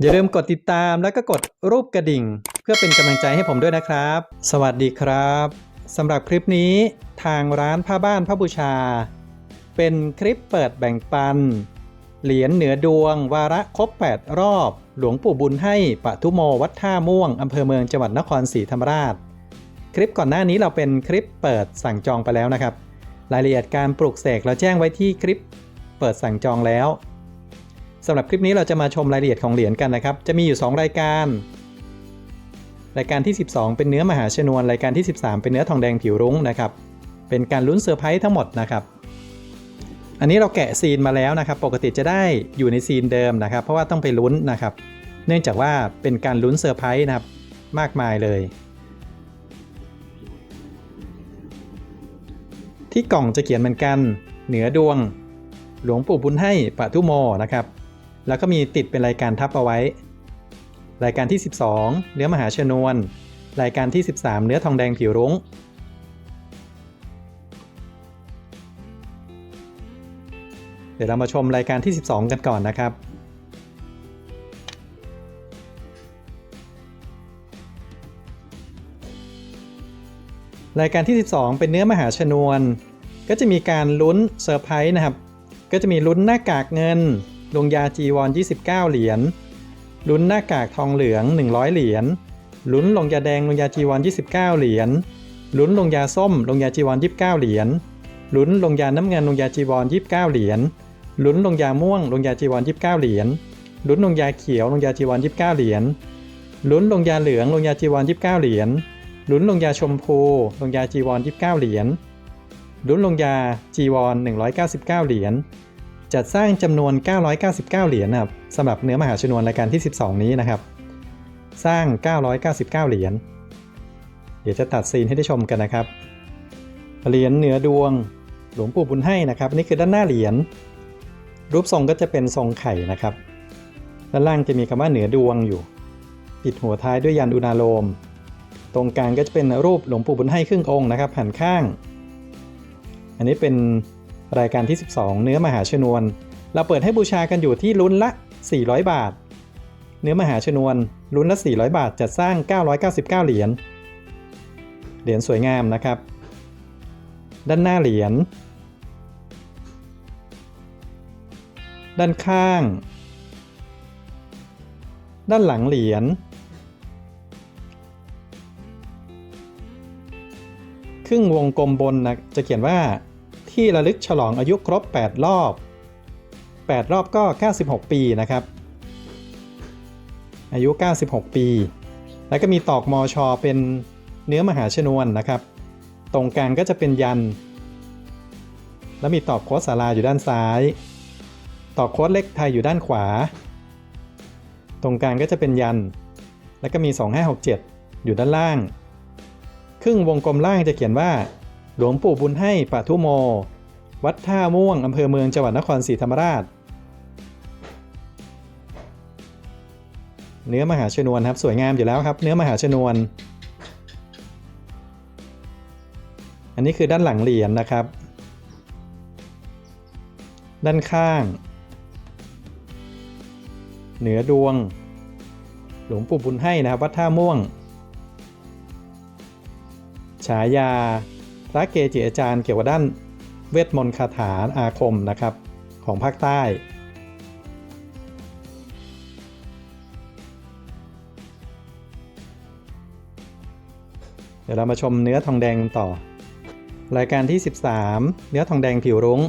อย่าลืมกดติดตามแล้วก็กดรูปกระดิ่ง เพื่อเป็นกำลังใจให้ผมด้วยนะครับ สวัสดีครับสำหรับคลิปนี้ทางร้านผ้าบ้านพระบูชา เป็นคลิปเปิดแบ่งปัน เหรียญเหนือดวง วาระครบ 8 รอบ หลวงปู่บุญให้ปะทุโมวัดท่าม่วงอำเภอเมืองจังหวัดนครศรีธรรมราช คลิปก่อนหน้านี้เราเป็นคลิปเปิดสั่งจองไปแล้วนะครับ รายละเอียดการปลุกเสกเราแจ้งไว้ที่คลิปเปิดสั่งจองแล้ว สำหรับคลิปนี้เราจะมาชมรายละเอียดของเหรียญกันนะครับ จะมีอยู่ 2 รายการ รายการที่ 12 เป็นเนื้อมหาชนวน รายการที่ 13 เป็นเนื้อทองแดงผิวรุ้งนะครับ เป็นการลุ้นเซอร์ไพรส์ทั้งหมดนะครับ อันนี้เราแกะซีนมาแล้วนะครับ ปกติจะได้อยู่ในซีนเดิมนะครับ เพราะว่าต้องไปลุ้นนะครับ เนื่องจากว่าเป็นการลุ้นเซอร์ไพรส์นะครับ มากมายเลย ที่กล่องจะเขียนเหมือนกัน เหนือดวง หลวงปู่บุญให้ปะทุโมนะครับ แล้วก็มีติดเป็นรายการทับเอาไว้ รายการที่ 12 เนื้อมหาชนวน รายการที่ 13 เนื้อทองแดงผิวรุ้ง เดี๋ยวเรามาชมรายการที่ 12 กันก่อนนะครับรายการที่ 12 เป็นเนื้อมหาชนวน ก็จะมีการลุ้นเซอร์ไพรส์นะครับ ก็จะมีลุ้นหน้ากากเงิน ลงยาจีวร 29 เหรียญ ลุ้นหน้ากากทองเหลือง 100 เหรียญ ลุ้นลงยาแดงลงยาจีวร 29 เหรียญ ลุ้นลงยาส้มลงยาจีวร 29 เหรียญ ลุ้นลงยาน้ำเงินลงยาจีวร 29 เหรียญ ลุ้นลงยาม่วงลงยาจีวร 29 เหรียญ ลุ้นลงยาเขียวลงยาจีวร 29 เหรียญ ลุ้นลงยาเหลืองลงยาจีวร 29 เหรียญ ลุ้นลงยาชมพูลงยาจีวร 29 เหรียญ ลุ้นลงยาจีวร 199 เหรียญ จัดสร้างจำนวน 999 เหรียญนะครับสำหรับเนื้อมหาชนวนรายการที่ 12 นี้นะครับ สร้าง 999 เหรียญ เดี๋ยวจะตัดซีนให้ได้ชมกันนะครับ เหรียญเหนือดวง หลวงปู่บุญให้นะครับ นี่คือด้านหน้าเหรียญ รูปทรงก็จะเป็นทรงไข่นะครับ ด้านล่างจะมีคำว่าเหนือดวงอยู่ ปิดหัวท้ายด้วยยันอุณาโลม ตรงกลางก็จะเป็นรูปหลวงปู่บุญให้ครึ่งองค์นะครับหันข้าง อันนี้เป็น รายการที่ 12 เนื้อมหาชนวน เราเปิดให้บูชากันอยู่ที่ลุ้นละ 400 บาท เนื้อมหาชนวนลุ้นละ 400 บาทจัดสร้าง 999 เหรียญ เหรียญสวยงามนะครับ ด้านหน้าเหรียญ ด้านข้าง ด้านหลังเหรียญ ครึ่งวงกลมบนนะจะเขียนว่า ที่ระลึกฉลองอายุครบ 8 รอบ 8 รอบก็ 96 ปีนะครับ อายุ 96 ปี แล้วก็มีตอกมอชอเป็นเนื้อมหาชนวนนะครับ ตรงกลางก็จะเป็นยัน แล้วมีตอกโค้ดสาราอยู่ด้านซ้าย ตอกโค้ดเล็กไทยอยู่ด้านขวา ตรงกลางก็จะเป็นยัน แล้วก็มี 2567 อยู่ด้านล่าง ครึ่งวงกลมล่างจะเขียนว่า หลวงปู่บุญให้ปะทุโม วัดท่าม่วงอำเภอเมืองจังหวัดนครศรีธรรมราช เนื้อมหาชนวนครับสวยงามอยู่แล้วครับ เนื้อมหาชนวน อันนี้คือด้านหลังเหรียญนะครับ ด้านข้าง เหนือดวง หลวงปู่บุญให้นะครับ วัดท่าม่วง ฉายา ระเกจิอาจารย์เกี่ยวกับด้านเวทมนต์คาถาอาคมนะครับของภาคใต้ เดี๋ยวเรามาชมเนื้อทองแดงต่อ รายการที่ 13 เนื้อทองแดงผิวรุง้ง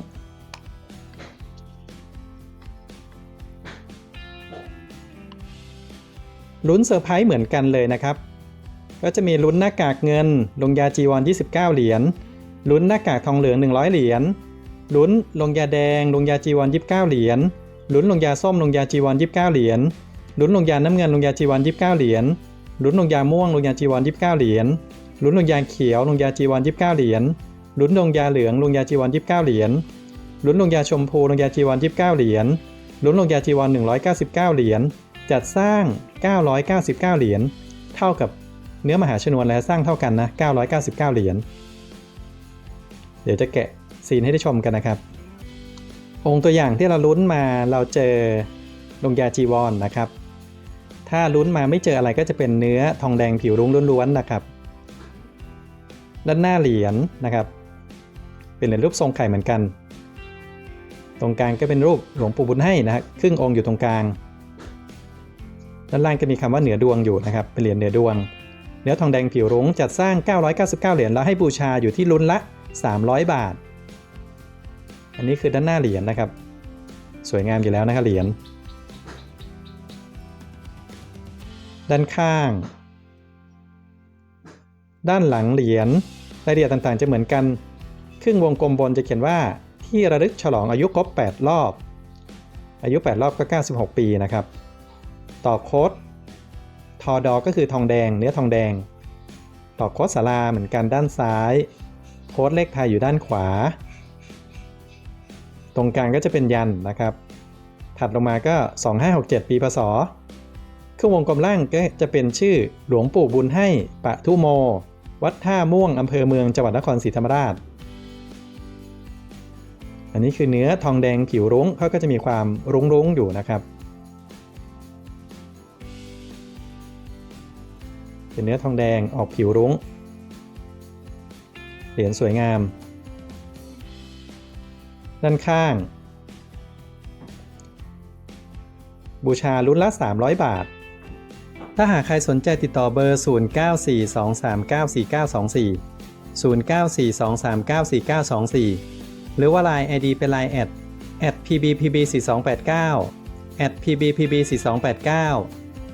ลุ้นเซอร์ไพรส์เหมือนกันเลยนะครับ ก็จะมีลุ้นหน้ากากเงิน ลงยาจีวร29 เหรียญ ลุ้นหน้ากากทองเหลือง 100 เหรียญ ลุ้นลงยาแดง ลงยาจีวร29 เหรียญ ลุ้นลงยาส้ม ลงยาจีวร29 เหรียญ ลุ้นลงยาน้ำเงิน ลงยาจีวร29 เหรียญ ลุ้นลงยาม่วง ลงยาจีวร29 เหรียญ ลุ้นลงยาเขียว ลงยาจีวร29 เหรียญ ลุ้นลงยาเหลือง ลงยาจีวร29 เหรียญ ลุ้นลงยาชมพู ลงยาจีวร29 เหรียญ ลุ้นลงยาจีวร199 เหรียญ จัดสร้าง 999 เหรียญ เท่ากับ เนื้อมหาชนวนแล้วสร้างเท่ากันนะ 999 เหรียญ เดี๋ยวจะแกะซีนให้ได้ชมกันนะครับ องค์ตัวอย่างที่เราลุ้นมาเราเจอลงยาจีวรนนะครับ ถ้าลุ้นมาไม่เจออะไรก็จะเป็นเนื้อทองแดงผิวรุ้งล้วนๆนะครับ ด้านหน้าเหรียญนะครับ เป็นเหรียญรูปทรงไข่เหมือนกัน ตรงกลางก็เป็นรูปหลวงปู่บุญให้นะฮะครึ่งองค์อยู่ตรงกลาง ด้านล่างก็มีคำว่าเหนือดวงอยู่นะครับ เป็นเหรียญเหนือดวง นื้อทองแดงผิวรุ้งจัดสร้าง 999 เหรียญแล้วให้บูชาอยู่ที่ลุ้นละ 300 บาท อันนี้คือด้านหน้าเหรียญนะครับ สวยงามอยู่แล้วนะครับเหรียญ ด้านข้าง ด้านหลังเหรียญรายละเอียดต่างๆ จะเหมือนกัน ครึ่งวงกลมบนจะเขียนว่าที่ระลึกฉลองอายุครบ 8 รอบ อายุ 8 รอบก็ 96 ปีนะครับ ต่อโค้ด ทอดอก็คือทองแดง เนื้อทองแดงต่อโคสาราเหมือนกันด้านซ้าย โค้ดเลขไทยอยู่ด้านขวา ตรงกลางก็จะเป็นยันนะครับ ถัดลงมาก็ 2567 ปีพศครึ่องวงกลมล่างก็จะเป็นชื่อหลวงปู่บุญให้ปะทุโม วัดท่าม่วงอำเภอเมืองจังหวัดนครศรีธรรมราช อันนี้คือเนื้อทองแดงผิวรุ้งเขาก็จะมีความรุ้งๆอยู่นะครับ เป็นเนื้อทองแดงออกผิวรุ้ง เหรียญสวยงาม ด้านข้าง บูชารุ่นละ 300 บาท ถ้าหากใครสนใจติดต่อเบอร์ 0942394924 0942394924 หรือว่า Line ID เป็น Line แอด @pbpb4289 @pbpb4289